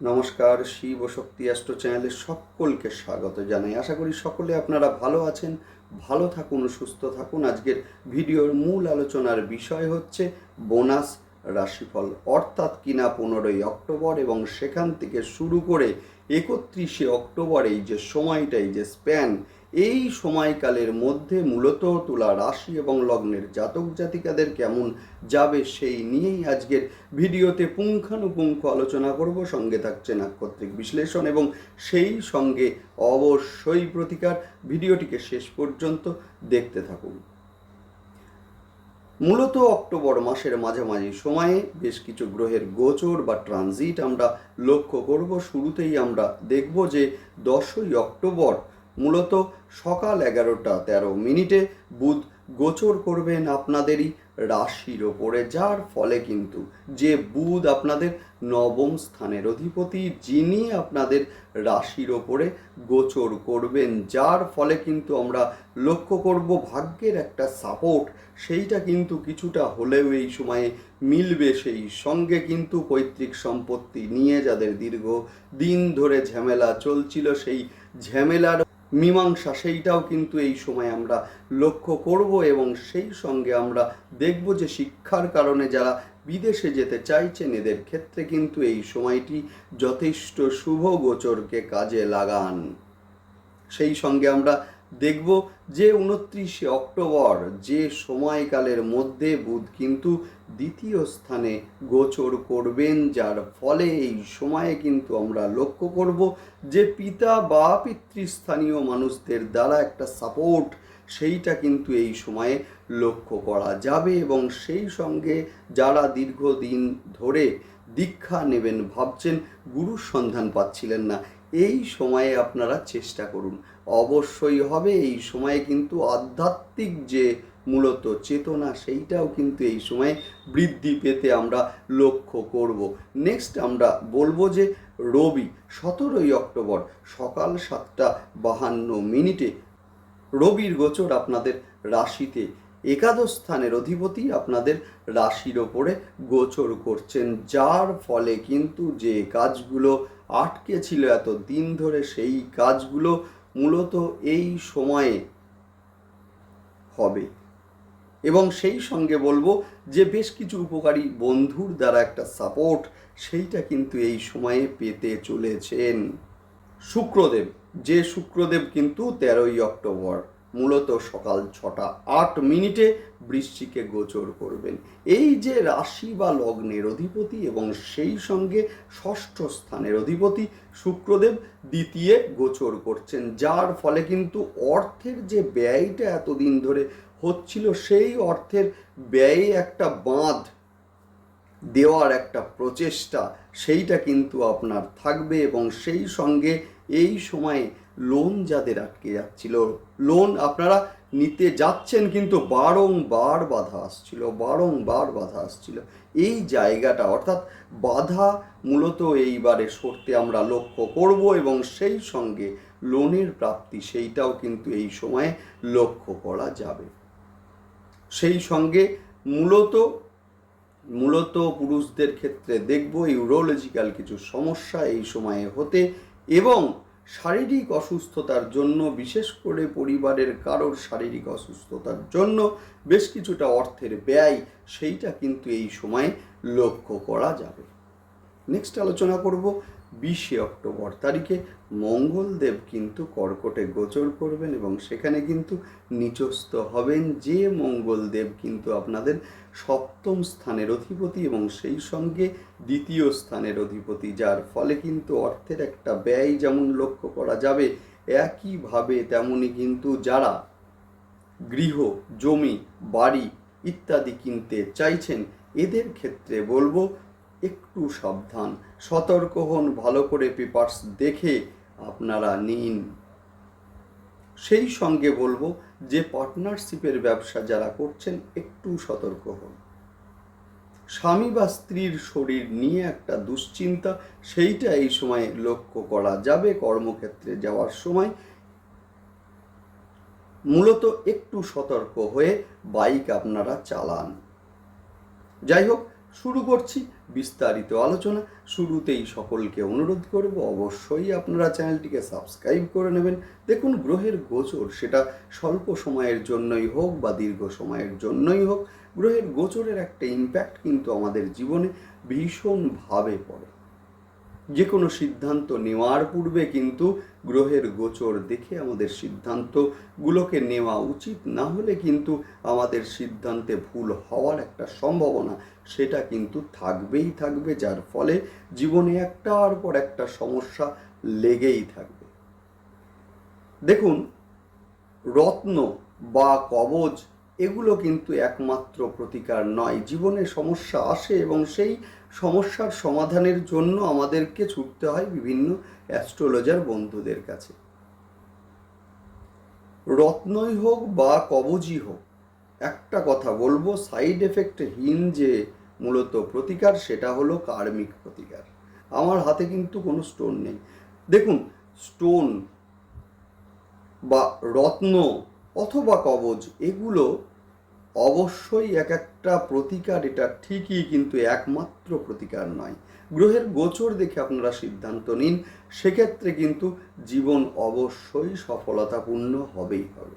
নমস্কার, শিব ও শক্তি অ্যাস্ট্রো চ্যানেলে সকলকে স্বাগত জানাই। আশা করি সকলে আপনারা ভালো আছেন, ভালো থাকুন, সুস্থ থাকুন। আজকের ভিডিওর মূল আলোচনার বিষয় হচ্ছে বোনাস রাশিফল। অর্থাৎ কিনা পনেরোই অক্টোবর এবং সেখান থেকে শুরু করে একত্রিশে অক্টোবর এই যে সময়টা, এই যে স্প্যান এই সময়কালের মধ্যে মূলত তুলা রাশি এবং লগ্নের জাতক জাতিকাদের কেমন যাবে সেই নিয়েই আজকের ভিডিওতে পুঙ্খানুপুঙ্খ আলোচনা করব। সঙ্গে থাকছে নাক্ষত্রিক বিশ্লেষণ এবং সেই সঙ্গে অবশ্যই প্রতিকার। ভিডিওটিকে শেষ পর্যন্ত দেখতে থাকুন। মূলত অক্টোবর মাসের মাঝামাঝি সময়ে বেশ কিছু গ্রহের গোচর বা ট্রানজিট আমরা লক্ষ্য করব। শুরুতেই আমরা দেখব যে দশই অক্টোবর মূলত সকাল এগারোটা তেরো মিনিটে বুধ গোচর করবেন আপনাদেরই রাশির ওপরে, যার ফলে কিন্তু যে বুধ আপনাদের নবম স্থানের অধিপতি, যিনি আপনাদের রাশির ওপরে গোচর করবেন, যার ফলে কিন্তু আমরা লক্ষ্য করব ভাগ্যের একটা সাপোর্ট সেইটা কিন্তু কিছুটা হলেও এই সময়ে মিলবে সেই সঙ্গে কিন্তু পৈতৃক সম্পত্তি নিয়ে যাদের দীর্ঘ দিন ধরে ঝামেলা চলছিল, সেই ঝামেলার মীমাংসা, সেইটাও কিন্তু এই সময় আমরা লক্ষ্য করব এবং সেই সঙ্গে আমরা দেখব যে শিক্ষার কারণে যারা বিদেশে যেতে চাইছেন, এদের ক্ষেত্রে কিন্তু এই সময়টি যথেষ্ট শুভ গোচরকে কাজে লাগান। সেই সঙ্গে আমরা দেখব যে উনত্রিশে অক্টোবর যে সময়কালের মধ্যে বুধ কিন্তু দ্বিতীয় স্থানে গোচর করবেন, যার ফলে এই সময়ে কিন্তু আমরা লক্ষ্য করব যে পিতা বা পিতৃস্থানীয় মানুষদের দ্বারা একটা সাপোর্ট সেইটা কিন্তু এই সময়ে লক্ষ্য করা যাবে এবং সেই সঙ্গে যারা দীর্ঘদিন ধরে দীক্ষা নেবেন ভাবছেন, গুরুর সন্ধান পাচ্ছিলেন না, এই সময়ে আপনারা চেষ্টা করুন। অবশ্যই হবে। এই সময়ে কিন্তু আধ্যাত্মিক যে মূলত চেতনা, সেইটাও কিন্তু এই সময়ে বৃদ্ধি পেতে আমরা লক্ষ্য করব। নেক্সট আমরা বলব যে রবি, সতেরোই অক্টোবর সকাল সাতটা বাহান্ন মিনিটে রবির গোচর আপনাদের রাশিতে। একাদশ স্থানের অধিপতি আপনাদের রাশির ওপরে গোচর করছেন। যার ফলে কিন্তু যে কাজগুলো আটকে ছিল এত দিন ধরে, সেই কাজগুলো মূলত এই সময়ে হবে। এবং সেই সঙ্গে বলব যে বেশ কিছু উপকারী বন্ধুর দ্বারা একটা সাপোর্ট সেইটা কিন্তু এই সময়ে পেতে চলেছেন শুক্রদেব। যে শুক্রদেব কিন্তু তেরোই অক্টোবর। মূলত সকাল ছটা আট মিনিটে বৃশ্চিকে গোচর করবেন। এই যে রাশি বা লগ্নের অধিপতি এবং সেই সঙ্গে ষষ্ঠ স্থানের অধিপতি শুক্রদেব দ্বিতীয় গোচর করছেন, যার ফলে কিন্তু অর্থের যে ব্যয়টা এতদিন ধরে হচ্ছিল, সেই অর্থের ব্যয়ে একটা বাঁধ দেওয়ার একটা প্রচেষ্টা, সেইটা কিন্তু আপনার থাকবে এবং সেই সঙ্গে এই সময়ে লোন যাদের আটকে যাচ্ছিল। লোন আপনারা নিতে যাচ্ছেন কিন্তু বারংবার বাধা আসছিল, বারংবার বাধা আসছিল। এই জায়গাটা অর্থাৎ বাধা মূলত এইবারে সরতে আমরা লক্ষ্য করব এবং সেই সঙ্গে লোনের প্রাপ্তি সেইটাও কিন্তু এই সময়ে লক্ষ্য করা যাবে। সেই সঙ্গে মূলত মূলত পুরুষদের ক্ষেত্রে দেখব ইউরোলজিক্যাল কিছু সমস্যা এই সময়ে হতে এবং শারীরিক অসুস্থতার জন্য, বিশেষ করে পরিবারের কারোর শারীরিক অসুস্থতার জন্য বেশ কিছুটা অর্থের ব্যয় সেইটা কিন্তু এই সময়ে লক্ষ্য করা যাবে। নেক্সট আলোচনা করব বিশে অক্টোবর তারিখে মঙ্গলদেব কিন্তু কর্কটে গোচর করবেন এবং সেখানে কিন্তু নিচস্থ হবেন যে মঙ্গলদেব কিন্তু আপনাদের সপ্তম স্থানের অধিপতি এবং সেই সঙ্গে দ্বিতীয় স্থানের অধিপতি, যার ফলে কিন্তু অর্থের একটা ব্যয় যেমন লক্ষ্য করা যাবে, একইভাবে তেমনি কিন্তু যারা গৃহ, জমি, বাড়ি ইত্যাদি কিনতে চাইছেন, এদের ক্ষেত্রে বলব একটু সাবধান। সতর্ক হন, ভালো করে পেপার্স দেখে আপনারা নিন। সেই সঙ্গে বলব যে পার্টনারশিপের ব্যবসা যারা করছেন, একটু সতর্ক হন। স্বামী বা স্ত্রীর শরীর নিয়ে একটা দুশ্চিন্তা, সেইটা এই সময় লক্ষ্য করা যাবে কর্মক্ষেত্রে যাওয়ার সময়। মূলত একটু সতর্ক হয়ে বাইক আপনারা চালান। যাই হোক শুরু করছি। বিস্তারিত আলোচনা শুরুতেই সকলকে অনুরোধ করব, অবশ্যই আপনারা চ্যানেলটিকে সাবস্ক্রাইব করে নেবেন। দেখুন, গ্রহের গোচর সেটা স্বল্প সময়ের জন্যই হোক বা দীর্ঘ সময়ের জন্যই হোক, গ্রহের গোচরের একটা ইম্প্যাক্ট কিন্তু আমাদের জীবনে ভীষণভাবে পড়ে। যে কোনো সিদ্ধান্ত নেওয়ার পূর্বে কিন্তু গ্রহের গোচর দেখে আমাদের সিদ্ধান্তগুলোকে নেওয়া উচিত। না হলে কিন্তু আমাদের সিদ্ধান্তে ভুল হওয়ার একটা সম্ভাবনা সেটা কিন্তু থাকবেই থাকবে, যার ফলে জীবনে একটার পর একটা সমস্যা লেগেই থাকবে। দেখুন, রত্ন বা কবচ এগুলো কিন্তু একমাত্র প্রতিকার নয়। জীবনে সমস্যা আসে এবং সেই সমস্যার সমাধানের জন্য আমাদেরকে ছুটতে হয় বিভিন্ন অ্যাস্ট্রোলজার বন্ধুদের কাছে। রত্নই হোক বা কবজই হোক, একটা কথা বলব সাইড এফেক্টহীন যে মূলত প্রতিকার, সেটা হলো কার্মিক প্রতিকার। আমার হাতে কিন্তু কোনো স্টোন নেই। দেখুন স্টোন বা রত্ন অথবা কবজ, এগুলো অবশ্যই এক একটা প্রতিকার, এটা ঠিকই কিন্তু একমাত্র প্রতিকার নয়। গ্রহের গোচর দেখে আপনারা সিদ্ধান্ত নিন, সেক্ষেত্রে কিন্তু জীবন অবশ্যই সফলতাপূর্ণ হবেই হবে।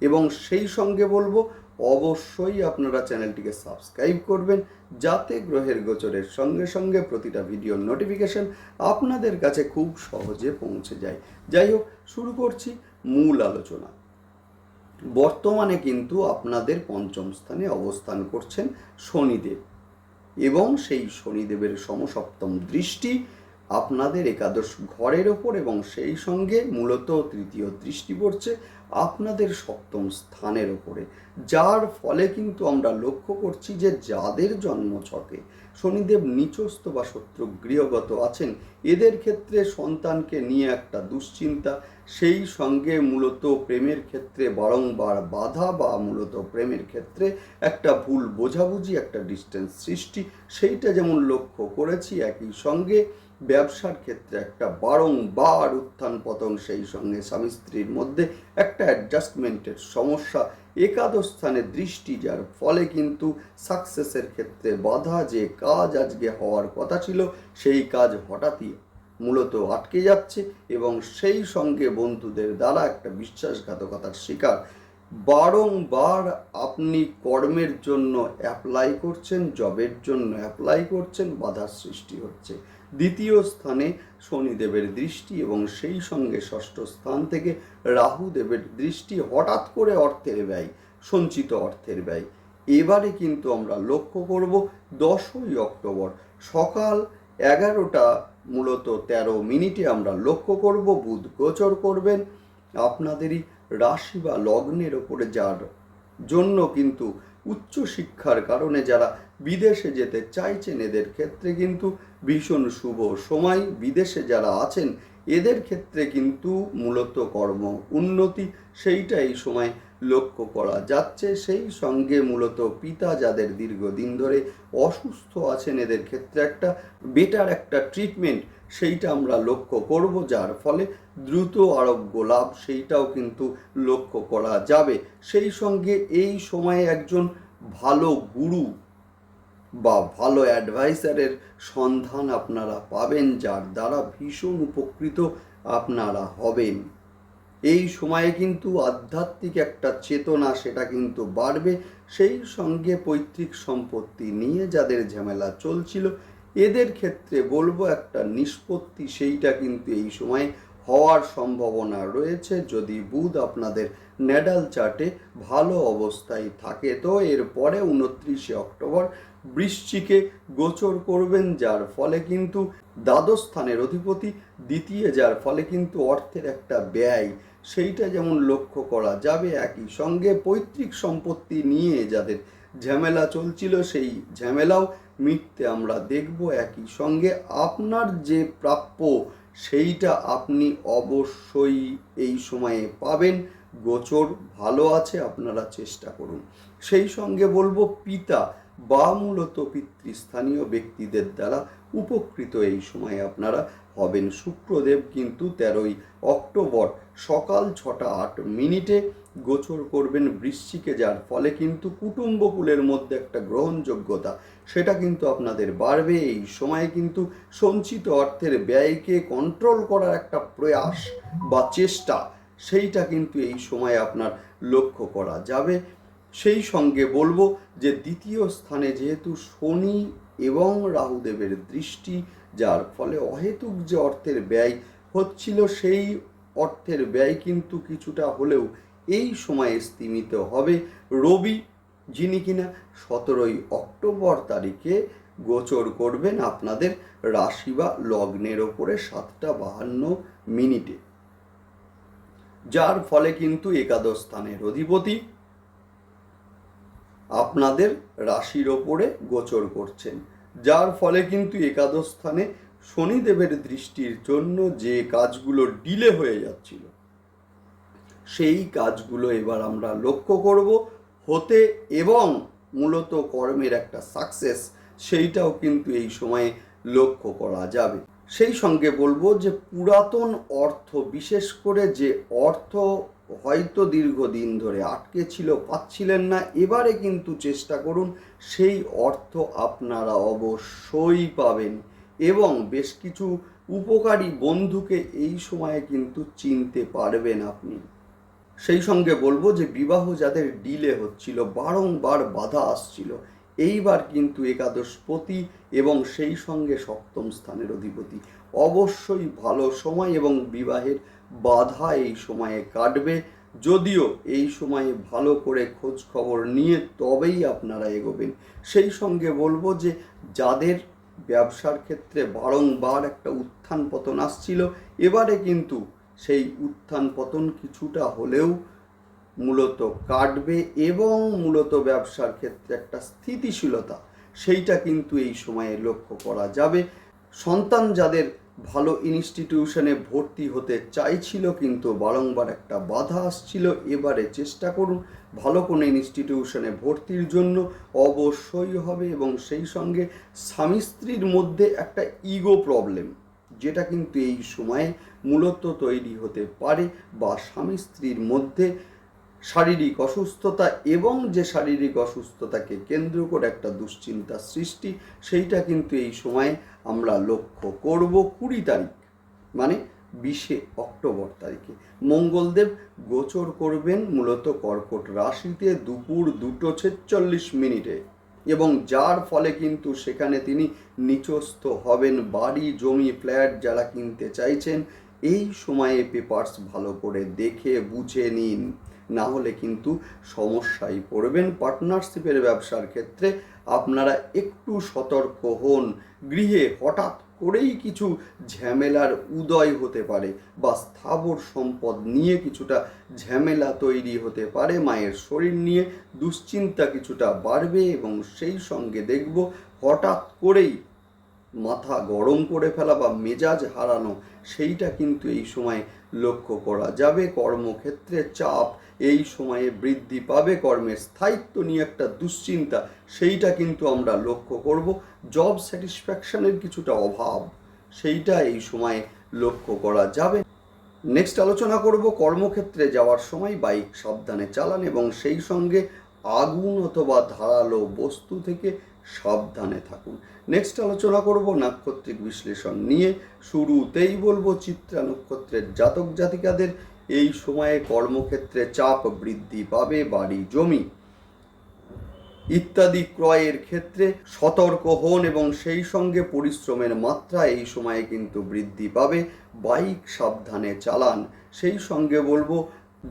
এবং সেই সঙ্গে বলব, অবশ্যই আপনারা চ্যানেলটিকে সাবস্ক্রাইব করবেন, যাতে গ্রহের গোচরের সঙ্গে সঙ্গে প্রতিটা ভিডিওর নোটিফিকেশন আপনাদের কাছে খুব সহজে পৌঁছে যায়। যাই হোক, শুরু করছি মূল আলোচনা। বর্তমানে কিন্তু আপনাদের পঞ্চম স্থানে অবস্থান করছেন শনিদেব। এবং সেই শনিদেবের সমসপ্তম দৃষ্টি আপনাদের একাদশ ঘরের ওপর এবং সেই সঙ্গে মূলত তৃতীয় দৃষ্টি পড়ছে আপনাদের সপ্তম স্থানের ওপরে যার ফলে কিন্তু আমরা লক্ষ্য করছি যে যাদের জন্ম ছকে শনিদেব নিচস্থ বা শত্রু গৃহগত আছেন, এদের ক্ষেত্রে সন্তানকে নিয়ে একটা দুশ্চিন্তা। সেই সঙ্গে মূলত প্রেমের ক্ষেত্রে বারংবার বাধা বা মূলত প্রেমের ক্ষেত্রে একটা ভুল বোঝাবুঝি, একটা ডিস্টেন্স সৃষ্টি। সেইটা যেমন লক্ষ্য করেছি, একই সঙ্গে ব্যবসার ক্ষেত্রে একটা বারংবার উত্থান পতন, সেই সঙ্গে স্বামী স্ত্রীর মধ্যে একটা অ্যাডজাস্টমেন্টের সমস্যা, একাদশ স্থানে দৃষ্টি, যার ফলে কিন্তু সাকসেসের ক্ষেত্রে বাধা যে কাজ আজকে হওয়ার কথা ছিল, সেই কাজ হঠাৎই মূলত আটকে যাচ্ছে এবং সেই সঙ্গে বন্ধুদের দ্বারা একটা বিশ্বাসঘাতকতার শিকার। বারংবার আপনি কর্মের জন্য অ্যাপ্লাই করছেন জবের জন্য অ্যাপ্লাই করছেন, বাধার সৃষ্টি হচ্ছে। দ্বিতীয় স্থানে শনিদেবের দৃষ্টি এবং সেই সঙ্গে ষষ্ঠ স্থান থেকে রাহুদেবের দৃষ্টি হঠাৎ করে অর্থের ব্যয়, সঞ্চিত অর্থের ব্যয়। এবারে কিন্তু আমরা লক্ষ্য করব দশই অক্টোবর, সকাল এগারোটা, মূলত তেরো মিনিটে আমরা লক্ষ্য করব বুধ গোচর করবেন। আপনাদেরই রাশি বা লগ্নের ওপরে যার জন্য কিন্তু উচ্চ শিক্ষার কারণে যারা বিদেশে যেতে চাইছেন এদের ক্ষেত্রে কিন্তু ভীষণ শুভ সময়। বিদেশে যারা আছেন, এদের ক্ষেত্রে কিন্তু মূলত কর্ম উন্নতি সেইটা এই সময় লক্ষ্য করা যাচ্ছে। সেই সঙ্গে মূলত পিতা যাদের দীর্ঘদিন ধরে অসুস্থ আছেন, এদের ক্ষেত্রে একটা বেটার একটা ট্রিটমেন্ট সেইটা আমরা লক্ষ্য করব, যার ফলে দ্রুত আরোগ্য লাভ সেইটাও কিন্তু লক্ষ্য করা যাবে। সেই সঙ্গে এই সময়ে একজন ভালো গুরু বা ভালো অ্যাডভাইসারের সন্ধান আপনারা পাবেন, যার দ্বারা ভীষণ উপকৃত আপনারা হবেন। এই সময়ে কিন্তু আধ্যাত্মিক একটা চেতনা সেটা কিন্তু বাড়বে। সেই সঙ্গে পৈতৃক সম্পত্তি নিয়ে যাদের ঝামেলা চলছিল, এদের ক্ষেত্রে বলব একটা নিষ্পত্তি সেইটা কিন্তু এই সময় হওয়ার সম্ভাবনা রয়েছে। যদি বুধ আপনাদের নেডাল চার্টে ভালো অবস্থায় থাকে, তো এরপরে উনত্রিশে অক্টোবর বৃশ্চিকে গোচর করবেন, যার ফলে কিন্তু দ্বাদশ স্থানের অধিপতি দ্বিতীয়, যার ফলে কিন্তু অর্থের একটা ব্যয়। সেইটা যেমন লক্ষ্য করা যাবে, একই সঙ্গে পৈতৃক সম্পত্তি নিয়ে যাদের ঝামেলা চলছিল, সেই ঝামেলাও মিটতে আমরা দেখব। একই সঙ্গে আপনার যে প্রাপ্য সেইটা আপনি অবশ্যই এই সময়ে পাবেন। গোচর ভালো আছে, আপনারা চেষ্টা করুন। সেই সঙ্গে বলব, পিতা বা মূলত পিতৃস্থানীয় ব্যক্তিদের দ্বারা উপকৃত এই সময়ে আপনারা হবেন। শুক্রদেব কিন্তু তেরোই অক্টোবর সকাল ছটা আট মিনিটে গোচর করবেন বৃশ্চিকে, যার ফলে কিন্তু কুটুম্বকুলের মধ্যে একটা গ্রহণযোগ্যতা, সেটা কিন্তু আপনাদের বাড়বে। এই সময়ে কিন্তু সঞ্চিত অর্থের ব্যয়কে কন্ট্রোল করার একটা প্রয়াস বা চেষ্টা, সেইটা কিন্তু এই সময়ে আপনার লক্ষ্য করা যাবে। সেই সঙ্গে বলব যে দ্বিতীয় স্থানে যেহেতু শনি এবং রাহুদেবের দৃষ্টি, যার ফলে অহেতুক যে অর্থের ব্যয় হচ্ছিল, সেই অর্থের ব্যয় কিন্তু কিছুটা হলেও এই সময়ে স্তীমিত হবে। রবি, যিনি কিনা সতেরোই অক্টোবর তারিখে গোচর করবেন আপনাদের রাশি বা লগ্নের ওপরে সাতটা বাহান্ন মিনিটে। যার ফলে কিন্তু একাদশ স্থানের অধিপতি আপনাদের রাশির ওপরে গোচর করছেন। যার ফলে কিন্তু একাদশ স্থানে শনিদেবের দৃষ্টির জন্য যে কাজগুলো ডিলে হয়ে যাচ্ছিল, সেই কাজগুলো এবার আমরা লক্ষ্য করব হতে এবং মূলত কর্মের একটা সাকসেস সেইটাও কিন্তু এই সময়ে লক্ষ্য করা যাবে। সেই সঙ্গে বলব যে পুরাতন অর্থ, বিশেষ করে যে অর্থ হয়তো দীর্ঘদিন ধরে আটকে ছিল, পাচ্ছিলেন না, এবারে কিন্তু চেষ্টা করুন, সেই অর্থ আপনারা অবশ্যই পাবেন। এবং বেশ কিছু উপকারী বন্ধুকে এই সময়ে কিন্তু চিনতে পারবেন আপনি। সেই সঙ্গে বলব যে বিবাহ যাদের ডিলে হচ্ছিল, বারংবার বাধা আসছিল, এইবার কিন্তু একাদশপতি এবং সেই সঙ্গে সপ্তম স্থানের অধিপতি। অবশ্যই ভালো সময় এবং বিবাহের বাধা এই সময়ে কাটবে। যদিও এই সময়ে ভালো করে খোঁজ খবর নিয়ে তবেই আপনারা এগোবেন। সেই সঙ্গে বলব যে যাদের ব্যবসার ক্ষেত্রে বারংবার একটা উত্থান পতন আসছিল। এবারে কিন্তু সেই উত্থান পতন কিছুটা হলেও মূলত কাটবে এবং মূলত ব্যবসার ক্ষেত্রে একটা স্থিতিশীলতা, সেইটা কিন্তু এই সময়ে লক্ষ্য করা যাবে। সন্তান যাদের ভালো ইনস্টিটিউশনে ভর্তি হতে চাইছিল কিন্তু বারংবার একটা বাধা আসছিল, এবারে চেষ্টা করুন ভালো কোনো ইনস্টিটিউশনে ভর্তির জন্য অবশ্যই হবে এবং সেই সঙ্গে স্বামী স্ত্রীর মধ্যে একটা ইগো প্রবলেম যেটা কিন্তু এই সময়ে মূলত তৈরি হতে পারে বা স্বামী স্ত্রীর মধ্যে শারীরিক অসুস্থতা এবং যে শারীরিক অসুস্থতাকে কেন্দ্র করে একটা দুশ্চিন্তা সৃষ্টি, সেইটা কিন্তু এই সময়ে আমরা লক্ষ্য করব কুড়ি তারিখ। মানে বিশে অক্টোবর তারিখে। মঙ্গলদেব গোচর করবেন মূলত কর্কট রাশিতে দুপুর দুটো ছেচল্লিশ মিনিটে। এবং যার ফলে কিন্তু সেখানে তিনি নিচস্থ হবেন, বাড়ি, জমি, ফ্ল্যাট যারা কিনতে চাইছেন, এই সময়ে পেপার্স ভালো করে দেখে বুঝে নিন। না হলে কিন্তু সমস্যায় পড়বেন পার্টনারশিপের ব্যবসার ক্ষেত্রে। আপনারা একটু সতর্ক হন। গৃহে হঠাৎ করেই কিছু ঝামেলার উদয় হতে পারে বা স্থাবর সম্পদ নিয়ে কিছুটা ঝামেলা তৈরি হতে পারে। মায়ের শরীর নিয়ে দুশ্চিন্তা কিছুটা বাড়বে এবং সেই সঙ্গে দেখব হঠাৎ করেই মাথা গরম করে ফেলা বা মেজাজ হারানো, সেইটা কিন্তু এই সময় লক্ষ্য করা যাবে। কর্মক্ষেত্রে চাপ এই সময়ে বৃদ্ধি পাবে, কর্মের স্থায়িত্ব নিয়ে একটা দুশ্চিন্তা, সেইটা কিন্তু আমরা লক্ষ্য করব। জব স্যাটিসফ্যাকশনের কিছুটা অভাব, সেইটা এই সময়ে লক্ষ্য করা যাবে। নেক্সট আলোচনা করব কর্মক্ষেত্রে যাওয়ার সময় বাইক সাবধানে চালান এবং সেই সঙ্গে আগুন অথবা ধারালো বস্তু থেকে সাবধানে থাকুন। নেক্সট আলোচনা করব নাক্ষত্রিক বিশ্লেষণ নিয়ে। শুরুতেই বলব চিত্রা নক্ষত্রের জাতক জাতিকাদের এই সময়ে কর্মক্ষেত্রে চাপ বৃদ্ধি পাবে বাড়ি, জমি ইত্যাদি ক্রয়ের ক্ষেত্রে সতর্ক হন এবং সেই সঙ্গে পরিশ্রমের মাত্রা এই সময়ে কিন্তু বৃদ্ধি পাবে। বাইক সাবধানে চালান। সেই সঙ্গে বলব,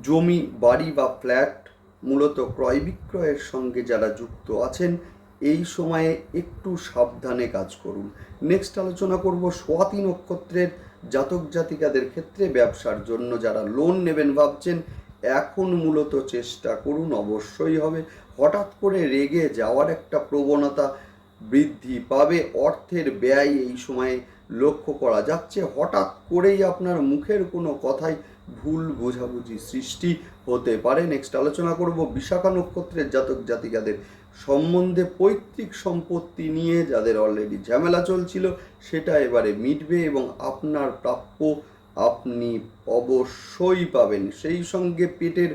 জমি, বাড়ি বা ফ্ল্যাট মূলত ক্রয় বিক্রয়ের সঙ্গে যারা যুক্ত আছেন, এই সময়ে একটু সাবধানে কাজ করুন। নেক্সট আলোচনা করব সোয়াতি নক্ষত্রের জাতক জাতিকাদের ক্ষেত্রে ব্যবসার জন্য যারা লোন নেবেন ভাবছেন, এখন মূলত চেষ্টা করুন, অবশ্যই হবে। হঠাৎ করে রেগে যাওয়ার একটা প্রবণতা বৃদ্ধি পাবে, অর্থের ব্যয় এই সময়ে লক্ষ্য করা যাচ্ছে। হঠাৎ করেই আপনার মুখের কোনো কথাই ভুল বোঝাবুঝি সৃষ্টি হতে পারে। নেক্সট আলোচনা করব বিশাখা নক্ষত্রের জাতক জাতিকাদের সম্বন্ধে পৈতৃক সম্পত্তি নিয়ে যাদের অলরেডি ঝামেলা চলছিল, সেটা এবারে মিটবে এবং আপনার প্রাপ্য আপনি অবশ্যই পাবেন। সেই সঙ্গে পেটের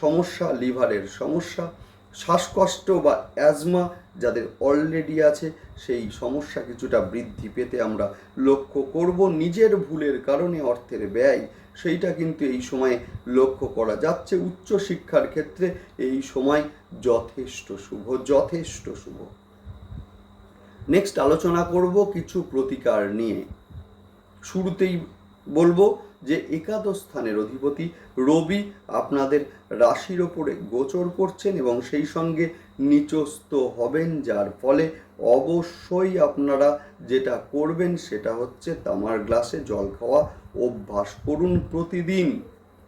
সমস্যা, লিভারের সমস্যা, শ্বাসকষ্ট বা অ্যাজমা যাদের অলরেডি আছে, সেই সমস্যা কিছুটা বৃদ্ধি পেতে আমরা লক্ষ্য করব। নিজের ভুলের কারণে অর্থের ব্যয় সেইটা কিন্তু এই সময়ে লক্ষ্য করা যাচ্ছে। উচ্চশিক্ষার ক্ষেত্রে এই সময় যথেষ্ট শুভ যথেষ্ট শুভ। নেক্সট আলোচনা করব কিছু প্রতিকার নিয়ে। শুরুতেই বলব যে একাদশ স্থানের অধিপতি রবি আপনাদের রাশির ওপরে গোচর করছেন এবং সেই সঙ্গে নিচস্থ হবেন, যার ফলে অবশ্যই আপনারা যেটা করবেন সেটা হচ্ছে তামার গ্লাসে জল খাওয়া অভ্যাস করুন প্রতিদিন।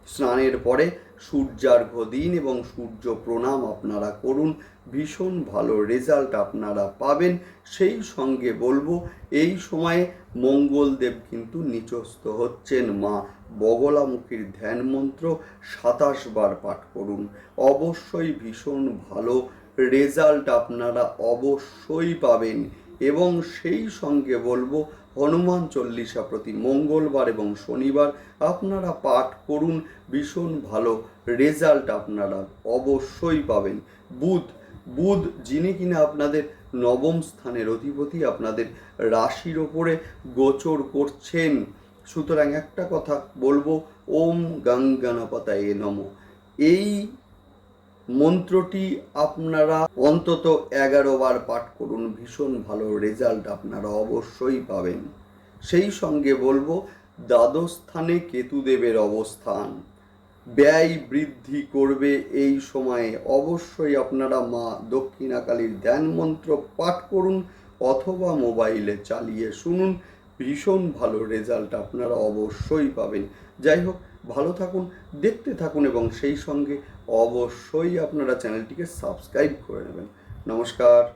স্নানের পরে সূর্যার্ঘ্য দিন এবং সূর্য প্রণাম আপনারা করুন। ভীষণ ভালো রেজাল্ট আপনারা পাবেন। সেই সঙ্গে বলব, এই সময়ে মঙ্গলদেব কিন্তু নিচস্থ হচ্ছেন। মা বগলামুখীর ধ্যান মন্ত্র সাতাশ বার পাঠ করুন। অবশ্যই ভীষণ ভালো রেজাল্ট আপনারা অবশ্যই পাবেন। এবং সেই সঙ্গে বলব হনুমান চল্লিশা প্রতি মঙ্গলবার এবং শনিবার আপনারা পাঠ করুন। ভীষণ ভালো রেজাল্ট আপনারা অবশ্যই পাবেন। বুধ বুধ যিনি কিনা আপনাদের নবম স্থানের অধিপতি, আপনাদের রাশির ওপরে গোচর করছেন। সুতরাং একটা কথা বলব, ওম গঙ্গানাপতায় নম। এই মন্ত্রটি আপনারা অন্তত এগারো বার পাঠ করুন। ভীষণ ভালো রেজাল্ট আপনারা অবশ্যই পাবেন। সেই সঙ্গে বলব, দ্বাদশ স্থানে কেতুদেবের অবস্থান। ব্যয় বৃদ্ধি করবে এই সময়ে। অবশ্যই আপনারা মা দক্ষিণাকালীর ধ্যান মন্ত্র পাঠ করুন অথবা মোবাইলে চালিয়ে শুনুন। ভীষণ ভালো রেজাল্ট আপনারা অবশ্যই পাবেন। যাই হোক, ভালো থাকুন, দেখতে থাকুন এবং সেই সঙ্গে অবশ্যই আপনারা চ্যানেলটিকে সাবস্ক্রাইব করে নেবেন। নমস্কার।